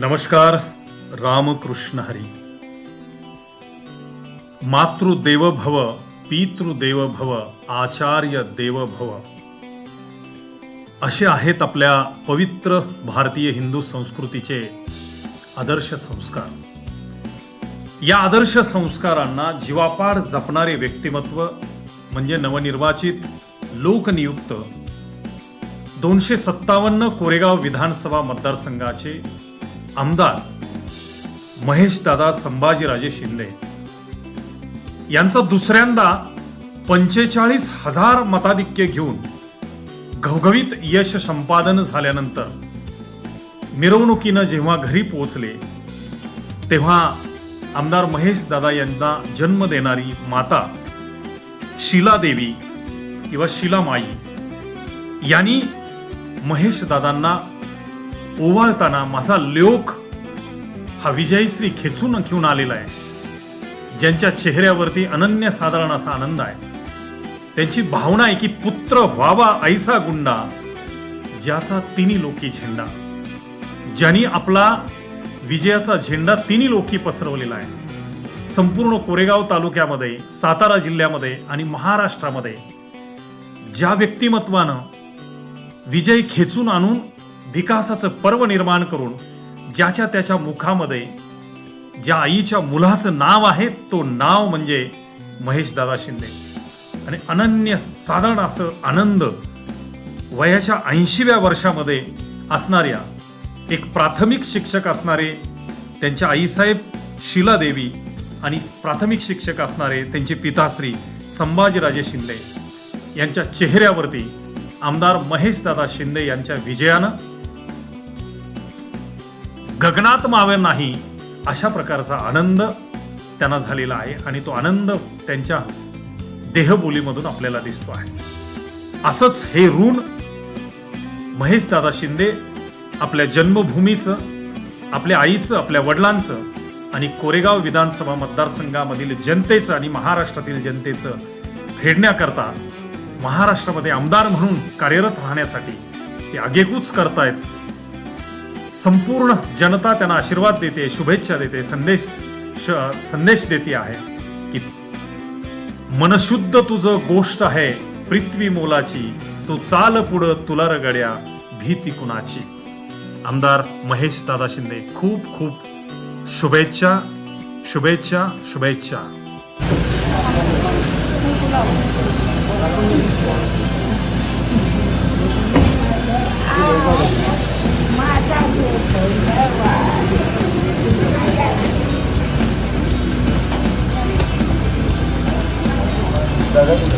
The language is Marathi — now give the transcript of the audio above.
नमस्कार रामकृष्ण हरी. मातृदेव भव पितृदेव भव आचार्य देव भव असे आहेत आपल्या पवित्र भारतीय हिंदू संस्कृतीचे आदर्श संस्कार. या आदर्श संस्कारांना जीवापाड जपणारे व्यक्तिमत्व म्हणजे नवनिर्वाचित लोकनियुक्त दोनशे सत्तावन्न कोरेगाव विधानसभा मतदारसंघाचे आमदार महेशदादा संभाजीराजे शिंदे यांचा दुसऱ्यांदा पंचेचाळीस हजार मताधिक्य घेऊन घवघवीत यश संपादन झाल्यानंतर मिरवणुकीनं जेव्हा घरी पोहोचले तेव्हा आमदार महेशदादा यांना जन्म देणारी माता शिलादेवी किंवा शिलामाई यांनी महेशदादांना ओवाळताना माझा लोक हा विजयश्री खेचून घेऊन आलेला आहे. ज्यांच्या चेहऱ्यावरती अनन्य साधारण असा आनंद आहे. त्यांची भावना आहे की पुत्र व्हावा ऐसा गुंडा ज्याचा तिन्ही लोकी झेंडा. ज्यांनी आपला विजयाचा झेंडा तिन्ही लोकी पसरवलेला आहे. संपूर्ण कोरेगाव तालुक्यामध्ये सातारा जिल्ह्यामध्ये आणि महाराष्ट्रामध्ये ज्या व्यक्तिमत्वानं विजय खेचून आणून विकासाचं पर्व निर्माण करून ज्याच्या त्याच्या मुखामध्ये ज्या आईच्या मुलाचं नाव आहे तो नाव म्हणजे महेशदादा शिंदे. आणि अनन्य साधारण असं आनंद वयाच्या ऐंशीव्या वर्षामध्ये असणाऱ्या एक प्राथमिक शिक्षक असणारे त्यांच्या आईसाहेब शिलादेवी आणि प्राथमिक शिक्षक असणारे त्यांचे पिताश्री संभाजीराजे शिंदे यांच्या चेहऱ्यावरती आमदार महेशदादा शिंदे यांच्या विजयानं गगनात मावे नाही अशा प्रकारचा आनंद त्यांना झालेला आहे आणि तो आनंद त्यांच्या देहबोलीमधून आपल्याला दिसतो आहे. असंच हे ऋण महेशदादा शिंदे आपल्या जन्मभूमीचं आपल्या आईचं आपल्या वडिलांचं आणि कोरेगाव विधानसभा मतदारसंघामधील जनतेचं आणि महाराष्ट्रातील जनतेचं फेडण्याकरता महाराष्ट्रामध्ये आमदार म्हणून कार्यरत राहण्यासाठी ते आगेकूच करतायत. संपूर्ण जनता त्यांना आशीर्वाद देते शुभेच्छा देते संदेश श- संदेश देते आहे की मनशुद्ध तुझं गोष्ट आहे पृथ्वी मोलाची तू चाल पुढं तुला रगड्या भीती कुणाची. आमदार महेश दादा शिंदे खूप खूप शुभेच्छा शुभेच्छा शुभेच्छा. दादा